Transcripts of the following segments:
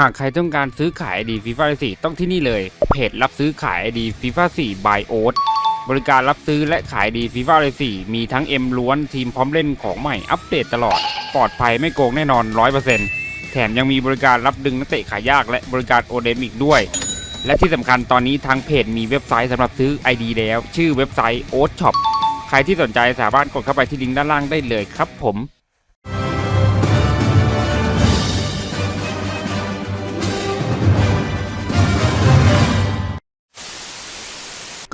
หากใครต้องการซื้อขาย ID FIFA 4ต้องที่นี่เลย เพจรับซื้อขาย ID FIFA 4 by o a t บริการรับซื้อและขาย ID FIFA 4มีทั้ง M ล้วนทีมพร้อมเล่นของใหม่อัปเดตตลอด ปลอดภัยไม่โกงแน่นอน 100%แถมยังมีบริการรับดึงนักเตะขายยากและบริการโอเดมอีกด้วย และที่สำคัญตอนนี้ทางเพจมีเว็บไซต์สำหรับซื้อ ID แล้ว ชื่อเว็บไซต์ o a t Shop ใครที่สนใจสามารถกดเข้าไปที่ลิงก์ด้านล่างได้เลยครับผม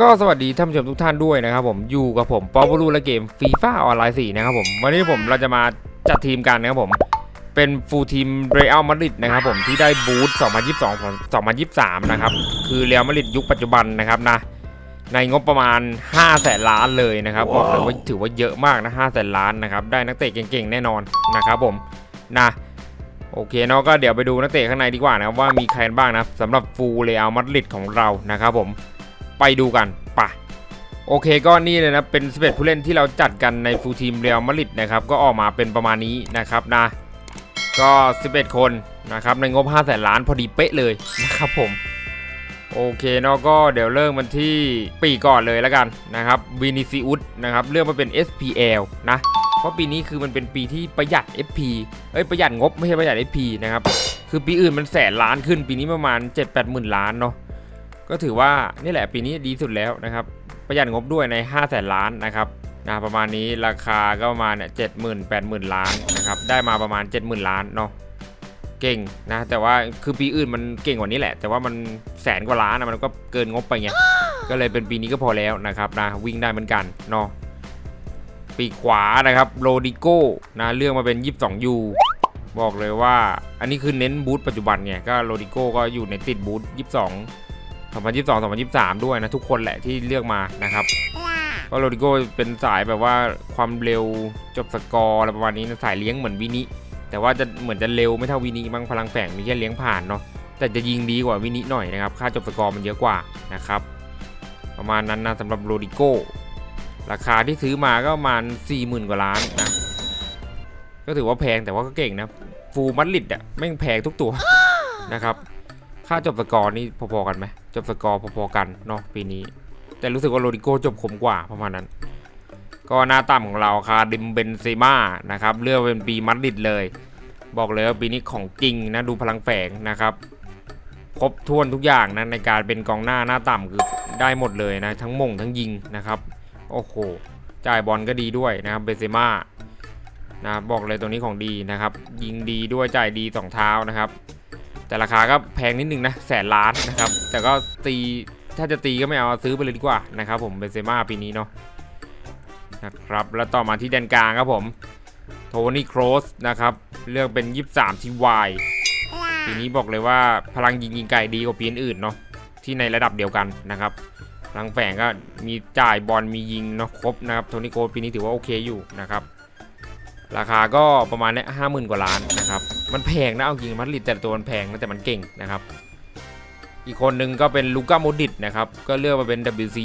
ก็สวัสดีท่านผู้ชมทุกท่านด้วยนะครับผมอยู่กับผมปอปรูและเกมฟีฟ่าออนไลน์4นะครับผมวันนี้ผมเราจะมาจัดทีมกันนะครับผมเป็นฟูลทีมเรอัลมาดริดนะครับผมที่ได้บูธ2022ของ2023 นะครับ คือเรอัลมาดริดยุคปัจจุบันนะครับนะในงบประมาณ 5 แสนล้านเลยนะครับบอกเลยว่าถือว่าเยอะมากนะ5แสนล้านนะครับได้นักเตะเก่งๆ แน่นอนนะครับผมนะโอเคเนาะก็เดี๋ยวไปดูนักเตะข้างในดีกว่านะครับว่ามีใครบ้างนะสำหรับฟูลเรอัลมาดริดของเรานะครับผม ไปดูกันปะโอเคก็นี่เลยนะเป็น11ผู้เล่นที่เราจัดกันในฟูลทีมเรียลมาริดนะครับก็ออกมาเป็นประมาณนี้นะครับนะก็ 11 คนนะครับในงบ5แสนล้านพอดีเป๊ะเลยนะครับผมโอเคเนาะก็เดี๋ยวเริ่มมันที่ปีก่อนเลยแล้วกันนะครับวินิซิอุสนะครับเลือกมาเป็น SPL นะเพราะปีนี้คือมันเป็นปีที่ประหยัด FP เอ้ยประหยัดงบไม่ใช่ประหยัด FP นะครับคือปีอื่นมันแสนล้านขึ้นปีนี้ประมาณ 7-8หมื่นล้านเนาะ ก็ถือว่านี่แหละปีนี้ดีสุดแล้วนะครับ ประหยัดงบด้วยใน 5 0 0แสนล้านนะครับนะประมาณนี้ราคาก็ประมาณเนี่ยเจ็ดหมื่นแปดหมื่นล้านนะครับได้มาประมาณ 70,000 ล้านเนาะเก่งนะแต่ว่าคือปีอื่นมันเก่งกว่านี้แหละ แต่ว่ามันแสนกว่าล้านนะมันก็เกินงบไปไงก็เลยเป็นปีนี้ก็พอแล้วนะครับนะวิ่งได้เหมือนกันเนาะปีขวานะครับโรดิโก้นะเลื่อกมาเป็น 22ยูบอกเลยว่า อันนี้คือเน้นบูธปัจจุบันไงก็โรดิโก้ก็อยู่ในติดบูธ22 2022 2023 ด้วยนะทุกคนแหละที่เลือกมานะครับเพราะโรดิโกเป็นสายแบบว่าความเร็วจบสกอร์อะไรประมาณนี้นะสายเลี้ยงเหมือนวินิแต่ว่าจะเหมือนจะเร็วไม่เท่าวินิบางพลังแฝงมีแค่เลี้ยงผ่านเนาะแต่จะยิงดีกว่าวินิหน่อยนะครับค่าจบสกอร์มันเยอะกว่านะครับประมาณนั้นนะสำหรับโรดิโกราคาที่ซื้อมาก็ประมาณ40,000 กว่าล้านนะก็ถือว่าแพงแต่ว่าก็เก่งนะฟูมัดลิดอะแม่งแพงทุกตัวนะครับค่าจบสกอร์นี่พอๆกันไหม จบสกอร์พอๆกันเนาะปีนี้ แต่รู้สึกว่าโรดิโกจบขมกว่าประมาณนั้น ก็หน้าต่ำของเราคาดิมเบนเซม่านะครับเลือกเป็นปีมัดริดเลย บอกเลยว่าปีนี้ของจริงนะดูพลังแฝงนะครับครบถ้วนทุกอย่างนะในการเป็นกองหน้าหน้าต่ำคือได้หมดเลยนะทั้งมงทั้งยิงนะครับโอ้โหจ่ายบอลก็ดีด้วยนะครับเบนเซม่านะบอกเลยตัวนี้ของดีนะครับ ยิงดีด้วยจ่ายดีสองเท้านะครับ แต่ราคาก็แพงนิดนึงนะแสนล้านนะครับ แต่ก็ตีถ้าจะตีก็ไม่เอาซื้อไปเลยดีกว่านะครับผมเบนเซม่าปีนี้เนาะนะครับ แล้วต่อมาที่แดนกลางครับผมโทนี่โครสนะครับเลือกเป็น 23ทีวายปีนี้บอกเลยว่าพลังยิงยิงไกลดีกว่าปีอื่นเนาะที่ในระดับเดียวกันนะครับพลังแฝงก็มีจ่ายบอลมียิงเนาะครบนะครับโทนี่โครสปีนี้ถือว่าโอเคอยู่นะครับ ราคาก็ประมาณเนี้ห้าหมื่นกว่าล้านนะครับ มันแพงนะเอาจริงมาดริดแต่ตัวมันแพงนะแต่มันเก่งนะครับ อีกคนหนึ่งก็เป็นลูก้าโมดิตนะครับ ก็เลือกมาเป็น WC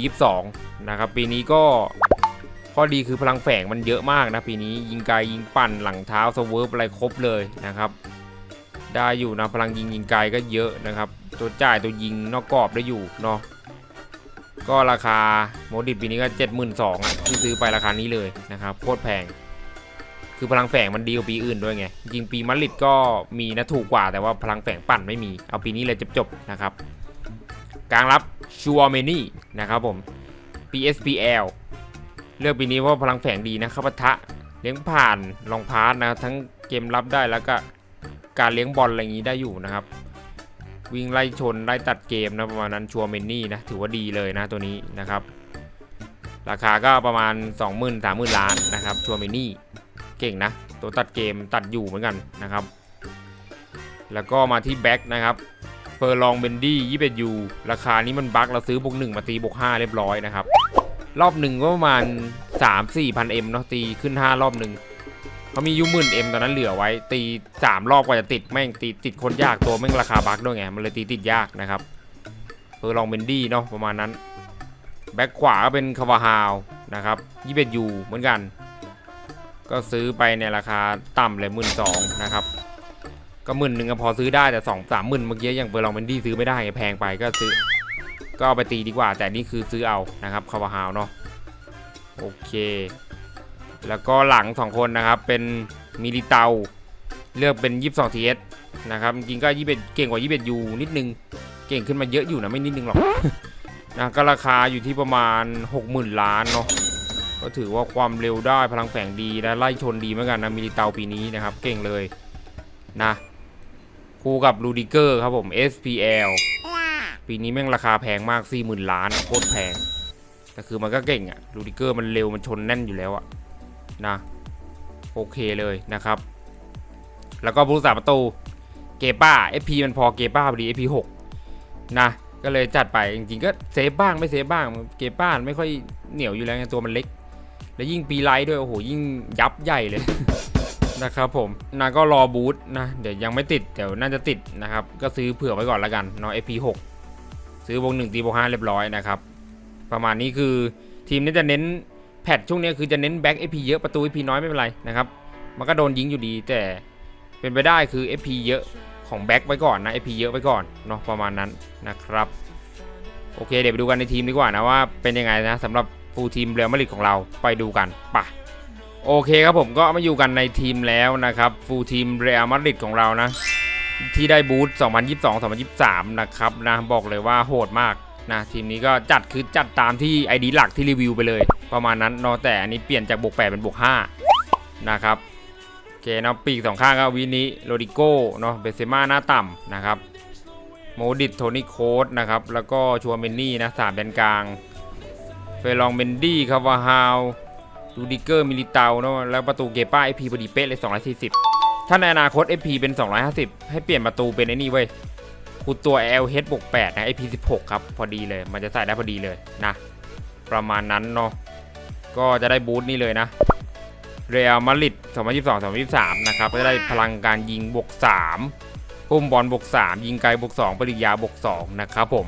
22นะครับ ปีนี้ก็ข้อดีคือพลังแฝงมันเยอะมากนะปีนี้ยิงไกลยิงปั่นหลังเท้าสเวิร์ฟอะไรครบเลยนะครับ ได้อยู่นะพลังยิงยิงไกลก็เยอะนะครับ ตัวจ่ายตัวยิงนอกกรอบได้อยู่เนาะก็ราคาโมดิตปีนี้ก็ 72,000อะที่ซื้อไปราคานี้เลยนะครับโคตรแพง คือพลังแฝงมันดีกว่าปีอื่นด้วยไง จริงปีมาดริดก็มีนะถูกกว่าแต่ว่าพลังแฝงปั่นไม่มี เอาปีนี้เลยจบๆนะครับ กลางรับชัวเมนี่นะครับผม PSPL เลือกปีนี้เพราะพลังแฝงดีนะข้าปะทะเลี้ยงผ่านลองพาร์ทนะทั้งเกมรับได้แล้วก็การเลี้ยงบอลอะไรอย่างนี้ได้อยู่นะครับ วิ่งไล่ชนไล่ตัดเกมนะประมาณนั้นชัวเมนี่นะถือว่าดีเลยนะตัวนี้นะครับ ราคาก็ประมาณ 20,000 30,000 ล้านนะครับชัวเมนี่ เก่งนะ ตัวตัดเกมตัดอยู่เหมือนกันนะครับ แล้วก็มาที่แบ็กนะครับเฟอร์ลองเบนดี้ยี่สิบยูราคานี้มันบักเราซื้อบวกหนึ่งมาตีบวกห้าเรียบร้อยนะครับ รอบหนึ่งก็ประมาณ3 4พันเอ็มเนาะตีขึ้น5รอบหนึ่งเขามียูหมื่นเอ็มตอนนั้นเหลือไว้ ตี3รอบกว่าจะติดแม่งตีติดคนยากตัวแม่งราคาบักด้วยไงมันเลยตีติดยากนะครับเฟอร์ลองเบนดี้เนาะประมาณนั้นแบ็กขวาก็เป็นคาวาฮาวนะครับยี่สิบยูเหมือนกัน ก็ซื้อไปในราคาต่ำเลยหมื่นสองนะครับก็หมื่นหนึ่งก็พอซื้อได้แต่สองสามหมื่นเมื่อกี้อย่างเบอร์ลองเบนดี้ซื้อไม่ได้แพงไปก็ซื้อ ก็เอาไปตีดีกว่า แต่นี่คือซื้อเอานะครับคาวาฮาวเนาะโอเค แล้วก็หลังสองคนนะครับเป็นมิลิเตาเลือกเป็น 22 TS นะครับจริงก็21เก่งกว่า 21ยูนิดนึง เก่งขึ้นมาเยอะอยู่นะไม่นิดนึงหรอกนะก็ราคาอยู่ที่ประมาณ 60,000 ล้านเนาะ ก็ถือว่าความเร็วได้พลังแฝงดีและไล่ชนดีเหมือนกันนะมิลิเตาปีนี้นะครับ เก่งเลยนะคู่กับลูดิเกอร์ครับผม SPL ปีนี้แม่งราคาแพงมาก 40,000 ล้านโคตรแพงแต่คือมันก็เก่งอะลูดิเกอร์มันเร็วมันชนแน่นอยู่แล้วอะนะโอเคเลยนะครับ แล้วก็ผู้รักษาประตูเกป้า FP มันพอเกป้าพอดี FP 6นะก็เลยจัดไปจริงๆก็เซฟบ้างไม่เซฟบ้างเกป้าไม่ค่อยเหนียวอยู่แล้วไงตัวมันเล็ก แล้วยิ่งปีไลท์ด้วย โอ้โห ยิ่งยับใหญ่เลยนะครับผมนะก็รอบูธนะ เดี๋ยวยังไม่ติด เดี๋ยวน่าจะติดนะครับ ก็ซื้อเผื่อไว้ก่อนล้วกันเนาะ FP 6 ซื้อวงหนึ่งตีวงห้าเรียบร้อยนะครับ ประมาณนี้คือทีมนี้จะเน้นแพทช่วงนี้คือจะเน้นแบ็ก FP เยอะประตู FP น้อยไม่เป็นไรนะครับ มันก็โดนยิงอยู่ดีแต่เป็นไปได้คือ FP เยอะของแบ็กไว้ก่อนนะ FP เยอะไว้ก่อนเนาะประมาณนั้นนะครับ โอเคเดี๋ยวไปดูกันในทีมดีกว่านะว่าเป็นยังไงนะสำหรับ ฟูลทีมเรอัลมาดริดของเราไปดูกันปะโอเคครับผมก็มาอยู่กันในทีมแล้วนะครับฟูลทีมเรอัลมาดริดของเรานะ ที่ได้บูธ2022-2023 นะครับนะบอกเลยว่าโหดมากนะทีมนี้ก็จัดคือจัดตามที่ ID หลักที่รีวิวไปเลย ประมาณนั้นเนาะแต่อันนี้เปลี่ยนจากบวก8เป็นบวก5นะครับโอเคเนาะปีกสองข้างก็วินิโรดิโก้เนาะเบเซม่าหน้าต่ำนะครับโมดิตโทนี่โคสนะครับแล้วก็ชัวเมนนี่นะสามแดนกลาง เฟลองเมนดี้คาวาฮาวดูดิเกอร์มิลิเตาเนาะแล้วประตูเกป้าไอพีพอดีเป๊ะเลย 240 ถ้าในอนาคต FP เป็น 250 ให้เปลี่ยนประตูเป็นไอ้นี่เว้ยคูตัว LH บวก8นะ IP 16 ครับ พอดีเลย มันจะใส่ได้พอดีเลยนะ ประมาณนั้นเนาะก็จะได้บูทนี่เลยนะเรอัลมาดริด2022-2023 นะครับ ก็จะได้พลังการยิงบวก3พุ่มบอลบวก3 ยิงไกลบวก2ปริญญาบวก2นะครับผม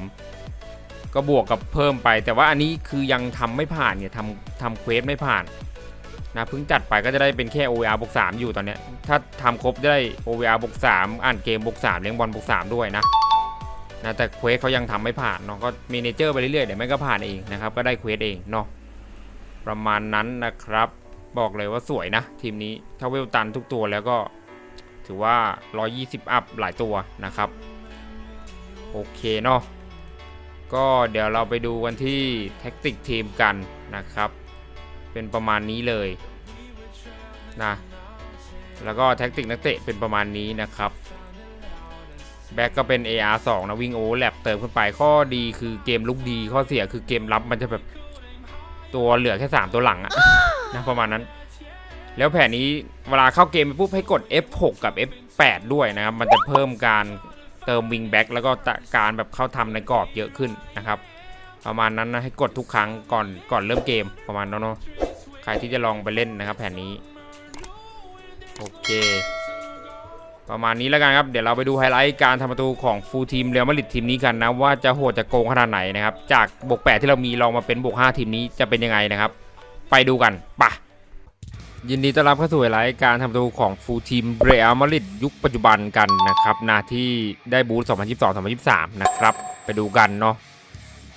ก็บวกกับเพิ่มไป แต่ว่าอันนี้คือยังทำไม่ผ่านเนี่ยทำทำเควสไม่ผ่านนะเพิ่งจัดไปก็จะได้เป็นแค่ OVR บวก3อยู่ตอนเนี้ยถ้าทำครบจะได้ OVR บวก3อ่านเกมบวก3เลี้ยงบอลบวก3ด้วยนะนะแต่เควสเขายังทำไม่ผ่านเนาะก็มีเนเจอร์ไปเรื่อยๆเดี๋ยวม่งก็ผ่านเองนะครับก็ได้เควสเองเนาะประมาณนั้นนะครับ บอกเลยว่าสวยนะ ทีมนี้ถ้าเวลตันทุกตัวแล้วก็ถือว่า 120 อัพหลายตัวนะครับ โอเคเนาะ ก็เดี๋ยวเราไปดูกันที่แท็กติกทีมกันนะครับ เป็นประมาณนี้เลยนะแล้วก็แท็กติกนักเตะเป็นประมาณนี้นะครับแบ็กก็เป็น AR2 นะวิ่งโอแลบเติมขึ้นไปข้อดีคือเกมลุกดีข้อเสียคือเกมรับมันจะแบบตัวเหลือแค่ 3 ตัวหลังอะนะประมาณนั้น แล้วแผนนี้เวลาเข้าเกมไปปุ๊บให้กด F6 กับ F8 ด้วยนะครับ มันจะเพิ่มการ เติมวิงแบ็กแล้วก็การแบบเข้าทำในกรอบเยอะขึ้นนะครับ ประมาณนั้นนะให้กดทุกครั้งก่อนก่อนเริ่มเกมประมาณนั้นเนาะใครที่จะลองไปเล่นนะครับ แผนนี้โอเค ประมาณนี้แล้วกันครับ เดี๋ยวเราไปดูไฮไลท์การทำประตูของฟูลทีมเรอัลมาดริดทีมนี้กันนะ ว่าจะโหดจะโกงขนาดไหนนะครับ จากบวก8ที่เรามีลองมาเป็นบวก5ทีมนี้จะเป็นยังไงนะครับ ไปดูกันปะ ยินดีต้อนรับเข้าสู่ไลท์การทำประตูของฟูลทีมเรอัลมาริดยุคปัจจุบันกันนะครับนาที่ได้บูธ2022-2023 นะครับ ไปดูกันเนาะ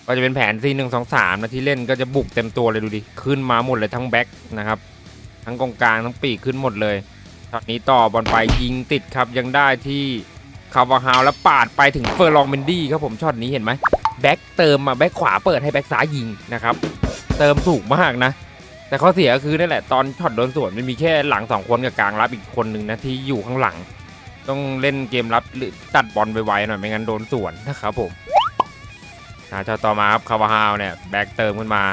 ก็จะเป็นแผน4 1 2 3 นะที่เล่นก็จะบุกเต็มตัวเลยดูดิ ขึ้นมาหมดเลยทั้งแบ็คนะครับ ทั้งกองกลางทั้งปีกขึ้นหมดเลยตอนนี้ต่อบอลไปยิงติดครับยังได้ที่คาวาฮาวแล้วปาดไปถึงเฟอร์ลองเมนดี้ครับผมช็อตนี้เห็นไหมแบ็คเติมมาแบ็คขวาเปิดให้แบ็คซ้ายยิงนะครับ เติมถูกมากนะ แต่ข้อเสียก็คือนั่นแหละตอนช็อตโดนสวนมันมีแค่หลังสองคนกับกลางรับอีกคนหนึ่งนะที่อยู่ข้างหลัง ต้องเล่นเกมรับหรือตัดบอลไวๆหน่อยไม่งั้นโดนสวนนะครับผมนะจอต่อมาครับคาวาฮาวเนี่ยแบกเติมขึ้นมา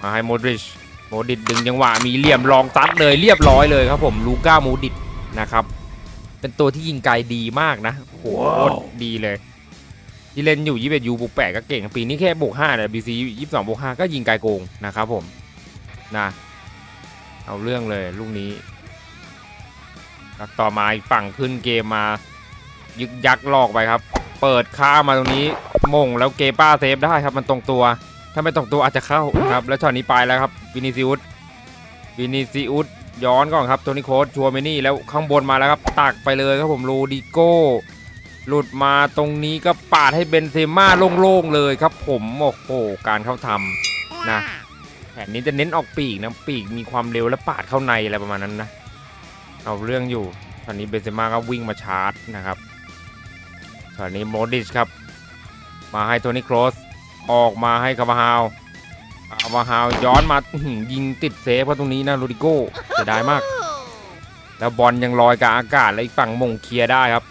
มาให้โมดริชโมดิตดึงจังหวะมีเหลี่ยมรองซัดเลยเรียบร้อยเลยครับผมลูก้าโมดิตนะครับ เป็นตัวที่ยิงไกลดีมากนะโหโคตรดีเลยที่เล่นอยู่ยี่สิบยูบุกแปดก็เก่ง ปีนี้แค่บุกห้าแต่ยบีซียี่สิบสองบุกห้าก็ยิงไกลโกงนะครับผม นะ เอาเรื่องเลยลูกนี้ต่อมาอีกฝั่งขึ้นเกมมา ยึกยักลอกไปครับ เปิดข้ามาตรงนี้มงแล้วเกป้าเซฟได้ครับมันตรงตัว ถ้าไม่ตรงตัวอาจจะเข้าครับ แล้วช็อตนี้ไปแล้วครับวินิซิอุสวินิซิอุสย้อนก่อนครับโทนี่โคสชัวเมนี่แล้วข้างบนมาแล้วครับตักไปเลยครับผมโรดิโก้ หลุดมาตรงนี้ก็ปาดให้เบนเซม่าโล่งๆเลยครับผมโอ้โหการเข้าทำนะ นนี้จะเน้นออกปีกนะปีกมีความเร็วและปาดเข้าในอะไรประมาณนั้นนะเอาเรื่องอยู่ตอนนี้เบนเซม่าก็วิ่งมาชาร์จนะครับตอนนี้โมดิชครับมาให้โทนี่โครสออกมาให้คาบาฮาวคาบาฮาวย้อนมายิงติดเซฟเพราะตรงนี้นะโรดิโก้เสียดายมาก แล้วบอลยังลอยกับอากาศแล้วอีกฝั่งมงเคลียร์ได้ครับ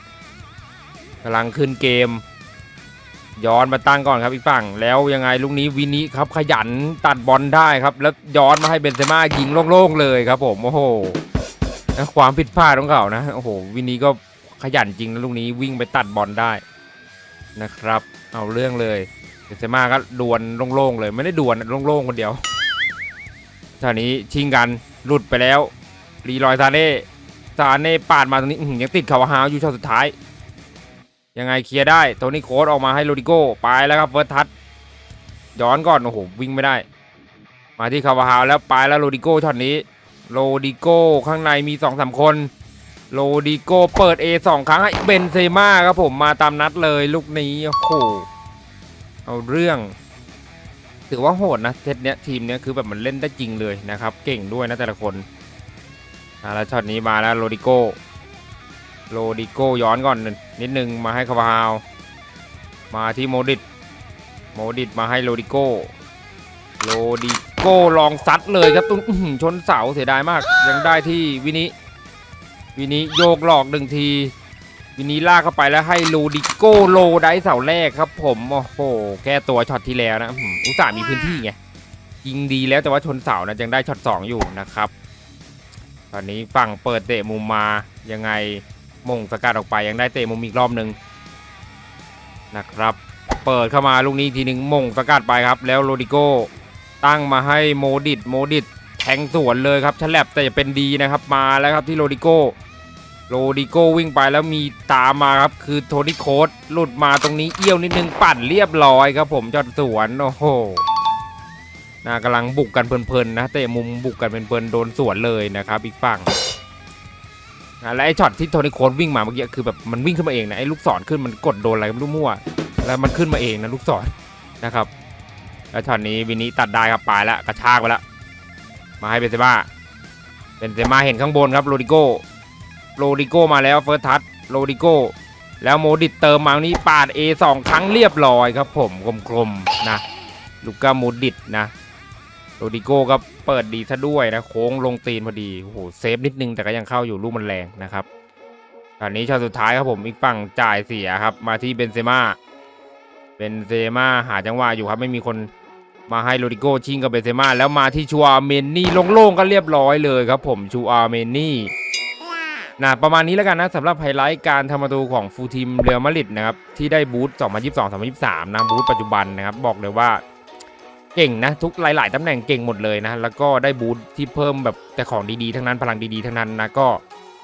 กำลังขึ้นเกม ย้อนมาตั้งก่อนครับอีกฝั่ง แล้วยังไงลูกนี้วินิครับขยันตัดบอลได้ครับ แล้วย้อนมาให้เบนเซม่ายิงโล่งๆเลยครับ ผมโอ้โหนะความผิดพลาดของเขานะโอ้โหวินิก็ขยันจริงนะลูกนี้วิ่งไปตัดบอลได้นะครับ เอาเรื่องเลยเบนเซม่าก็ดวลโล่งๆเลยไม่ได้ดวลโล่งๆคนเดียวตอนนี้ชิงกันหลุดไปแล้วรีลอยซาเน่ซาเน่ปาดมาตรงนี้ยังติดคาวาฮาวอยู่ช็อตสุดท้าย ยังไงเคลียร์ได้โทนี่โค้ดออกมาให้โรดิโก้ไปแล้วครับเฟิร์สทัชย้อนก่อนโอ้โหวิ่งไม่ได้ มาที่คาวาฮาวแล้วไปแล้วโรดิโก้ช็อตนี้โรดิโก้ข้างในมีสองสามคนโรดิโก้เปิด A สองครั้งให้เบนเซม่าครับผมมาตามนัดเลยลูกนี้โอ้โหเอาเรื่องถือว่าโหดนะเซตเนี้ยทีมเนี้ยคือแบบมันเล่นได้จริงเลยนะครับ เก่งด้วยนะแต่ละคนแล้วช็อตนี้มาแล้วโรดิโก้ โรดิโก้ย้อนก่อนนิดนึงมาให้คาวาฮาว มาที่โมดิตโมดิตมาให้โรดิโก้ โรดิโก้ลองซัดเลยครับตุ้นอื้อหือชนเสาเสียดายมาก ยังได้ที่วินิวินิโยกหลอกหนึ่งที วินีลากเข้าไปแล้วให้ลูดิโก้โลได้เสาแรกครับ ผมโอ้โหแก้ตัวช็อตที่แล้วนะอุตส่าห์มีพื้นที่ไงยิงดีแล้วแต่ว่าชนเสานะยังได้ช็อตสองอยู่นะครับ ตอนนี้ฝั่งเปิดเตะมุมมายังไง มงสกัดออกไปยังได้เตะมุมอีกรอบหนึ่งนะครับ เปิดเข้ามาลูกนี้ทีหนึ่งมงสกัดไปครับ แล้วโรดิโก้ตั้งมาให้โมดิตโมดิตแทงสวนเลยครับฉลับแต่จะเป็นดีนะครับมาแล้วครับที่โรดิโก้โรดิโก้วิ่งไปแล้วมีตามมาครับคือโทนี่โคดหลุดมาตรงนี้เอี้ยวนิดนึงปั่นเรียบร้อยครับผมจอดสวนโอ้โหน่ากำลังบุกกันเพลินๆนะเตะมุมบุกกันเพลินๆโดนสวนเลยนะครับอีกฝั่ง นะและไอ้ช็อตที่โทนี่โค้ดวิ่งมาเมื่อกี้คือแบบมันวิ่งขึ้นมาเองนะไอ้ลูกศรขึ้นมันกดโดนอะไรไม่รู้มั่ว แล้วมันขึ้นมาเองนะลูกศรนะครับแล้วช็อตนี้วินนี้ตัดได้ครับปลายแล้วกระชากไปแล้วมาให้เบนเซม่าเบนเซม่าเห็นข้างบนครับโรดิโก้โรดิโก้มาแล้วเฟิร์สทัชโรดิโก้แล้วโมดิตเติมมางนี้ปาด A สองครั้งเรียบร้อยครับผมกลมๆนะลูก้าโมดิตนะ โรดิโก้ก็เปิดดีซะด้วยนะโค้งลงตีนพอดีโอ้โหเซฟนิดนึงแต่ก็ยังเข้าอยู่ลูกมันแรงนะครับตอนนี้ช็อตสุดท้ายครับผมอีกฝั่งจ่ายเสียครับ มาที่เบนเซม่าเบนเซม่าหาจังหวะอยู่ครับไม่มีคนมาให้โรดิโก้ชิงกับเบนเซม่าแล้วมาที่ชัวอาร์เมนี่โล่งๆก็เรียบร้อยเลยครับผมชัวอาร์เมนี่นะประมาณนี้แล้วกันนะสำหรับไฮไลท์การทำประตูของฟูทีมเรอัลมาดริดนะครับที่ได้บูธ2022-2023นะบูธปัจจุบันนะครับบอกเลยว่า เก่งนะทุกหลาย ๆตำแหน่งเก่งหมดเลยนะ แล้วก็ได้บูธที่เพิ่มแบบแต่ของดีๆทั้งนั้นพลังดีๆทั้งนั้นนะก็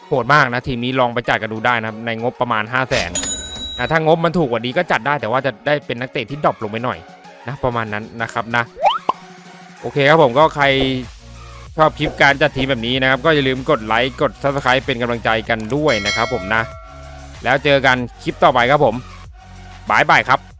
โหดมากนะทีมนี้ลองไปจัดกันดูได้นะครับในงบประมาณ 5 0 0 0 0นนะถ้างบมันถูกกว่านี้ก็จัดได้แต่ว่าจะได้เป็นนักเตะที่ดรอปลงไปหน่อยนะประมาณนั้นนะครับนะ โอเคครับผมก็ใครชอบคลิปการจัดทีมแบบนี้นะครับ ก็อย่าลืมกดไลค์กด subscribe เป็นกำลังใจกันด้วยนะครับผมนะ แล้วเจอกันคลิปต่อไปครับผมบายบายครับ